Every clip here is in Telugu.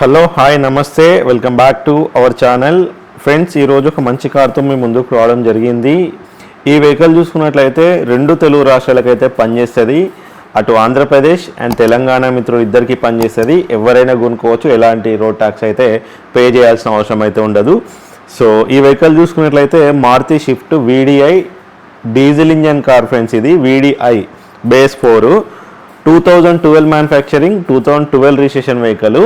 హలో హాయ్ నమస్తే. Welcome back to our channel friends ఈరోజు ఒక మంచి కార్తో మీ ముందుకు రావడం జరిగింది. ఈ వెహికల్ చూసుకున్నట్లయితే రెండు తెలుగు రాష్ట్రాలకైతే పనిచేస్తుంది. అటు ఆంధ్రప్రదేశ్ అండ్ తెలంగాణ మిత్రులు ఇద్దరికి పనిచేస్తుంది. ఎవరైనా కొనుక్కోవచ్చు. ఎలాంటి రోడ్ ట్యాక్స్ అయితే పే చేయాల్సిన అవసరం అయితే ఉండదు. సో ఈ వెహికల్ చూసుకున్నట్లయితే Maruti Swift VDI diesel engine car friends ఇది VDI base four two thousand twelve manufacturing two thousand twelve registration vehicle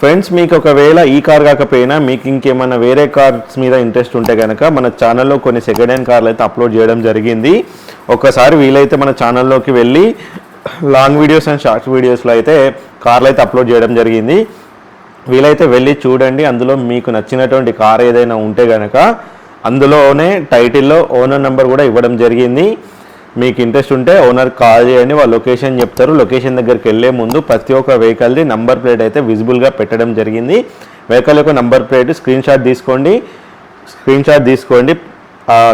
friends మీకు ఒకవేళ ఈ కార్ కాకపోయినా మీకు ఇంకేమైనా వేరే కార్స్ మీద ఇంట్రెస్ట్ ఉంటే కనుక మన ఛానల్లో కొన్ని సెకండ్ హ్యాండ్ కార్లు అయితే అప్లోడ్ చేయడం జరిగింది. ఒకసారి వీలైతే మన ఛానల్లోకి వెళ్ళి లాంగ్ వీడియోస్ అండ్ షార్ట్స్ వీడియోస్లో అయితే కార్లు అయితే అప్లోడ్ చేయడం జరిగింది. వీలైతే వెళ్ళి చూడండి. అందులో మీకు నచ్చినటువంటి కార్ ఏదైనా ఉంటే కనుక అందులోనే టైటిల్లో ఓనర్ నెంబర్ కూడా ఇవ్వడం జరిగింది. మీకు ఇంట్రెస్ట్ ఉంటే ఓనర్ కాల్ చేయండి వాళ్ళ లొకేషన్ చెప్తారు. లొకేషన్ దగ్గరికి వెళ్ళే ముందు ప్రతి ఒక్క వెహికల్ది నంబర్ ప్లేట్ అయితే విజిబుల్గా పెట్టడం జరిగింది. వెహికల్ యొక్క నంబర్ ప్లేట్ స్క్రీన్ షాట్ తీసుకోండి. స్క్రీన్ షాట్ తీసుకోండి.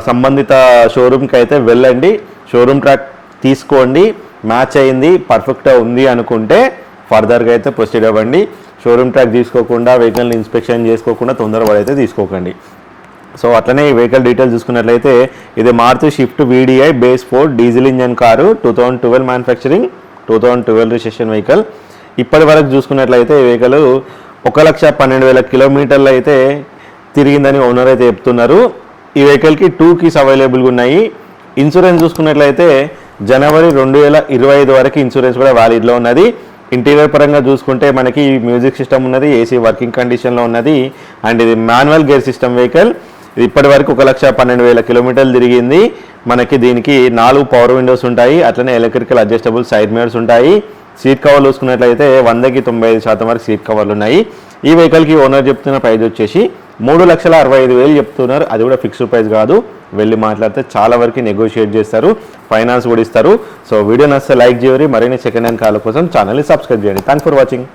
సంబంధిత షోరూమ్కి అయితే వెళ్ళండి. షోరూమ్ ట్రాక్ తీసుకోండి. మ్యాచ్ అయింది పర్ఫెక్ట్గా ఉంది అనుకుంటే ఫర్దర్గా అయితే ప్రొసీడ్ అవ్వండి. షోరూమ్ ట్రాక్ తీసుకోకుండా వెహికల్ని ఇన్స్పెక్షన్ చేసుకోకుండా తొందరపడైతే తీసుకోకండి. సో అట్లనే ఈ వెహికల్ డీటెయిల్స్ చూసుకున్నట్లయితే ఇది Maruti Swift VDI base four diesel engine car two thousand twelve manufacturing two thousand twelve registration vehicle ఇప్పటి వరకు చూసుకున్నట్లయితే ఈ వెహికల్ ఒక లక్ష పన్నెండు వేల కిలోమీటర్లు అయితే తిరిగిందని ఓనర్ అయితే చెప్తున్నారు. ఈ వెహికల్కి టూ కీస్ అవైలబుల్గా ఉన్నాయి. ఇన్సూరెన్స్ చూసుకున్నట్లయితే జనవరి రెండు వేల ఇరవై ఐదు వరకు ఇన్సూరెన్స్ కూడా వ్యాలిడ్లో ఉన్నది. ఇంటీరియర్ పరంగా చూసుకుంటే మనకి మ్యూజిక్ సిస్టమ్ ఉన్నది ఏసీ వర్కింగ్ కండిషన్లో ఉన్నది. అండ్ ఇది మాన్యువల్ గేర్ సిస్టమ్ వెహికల్ ఇప్పటి వరకు ఒక లక్ష పన్నెండు వేల కిలోమీటర్లు తిరిగింది. మనకి దీనికి నాలుగు పవర్ విండోస్ ఉంటాయి. అట్లనే ఎలక్ట్రికల్ అడ్జస్టబుల్ సైడ్ మిరర్స్ ఉంటాయి. సీట్ కవర్లు చూసుకున్నట్లయితే వందకి తొంభై ఐదు శాతం వరకు సీట్ కవర్లు ఉన్నాయి. ఈ వెహికల్కి ఓనర్ చెప్తున్న ప్రైజ్ వచ్చేసి మూడు లక్షల అరవై ఐదు వేలు చెప్తున్నారు. అది కూడా ఫిక్స్డ్ ప్రైస్ కాదు. వెళ్ళి మాట్లాడితే చాలా వరకు నెగోషియేట్ చేస్తారు. ఫైనాన్స్ కూడా ఇస్తారు. సో వీడియో నచ్చితే లైక్ చేయరు. మరిన్ని సెకండ్ హ్యాండ్ కాల కోసం ఛానల్ని సబ్స్క్రైబ్ చేయండి. Thank for watching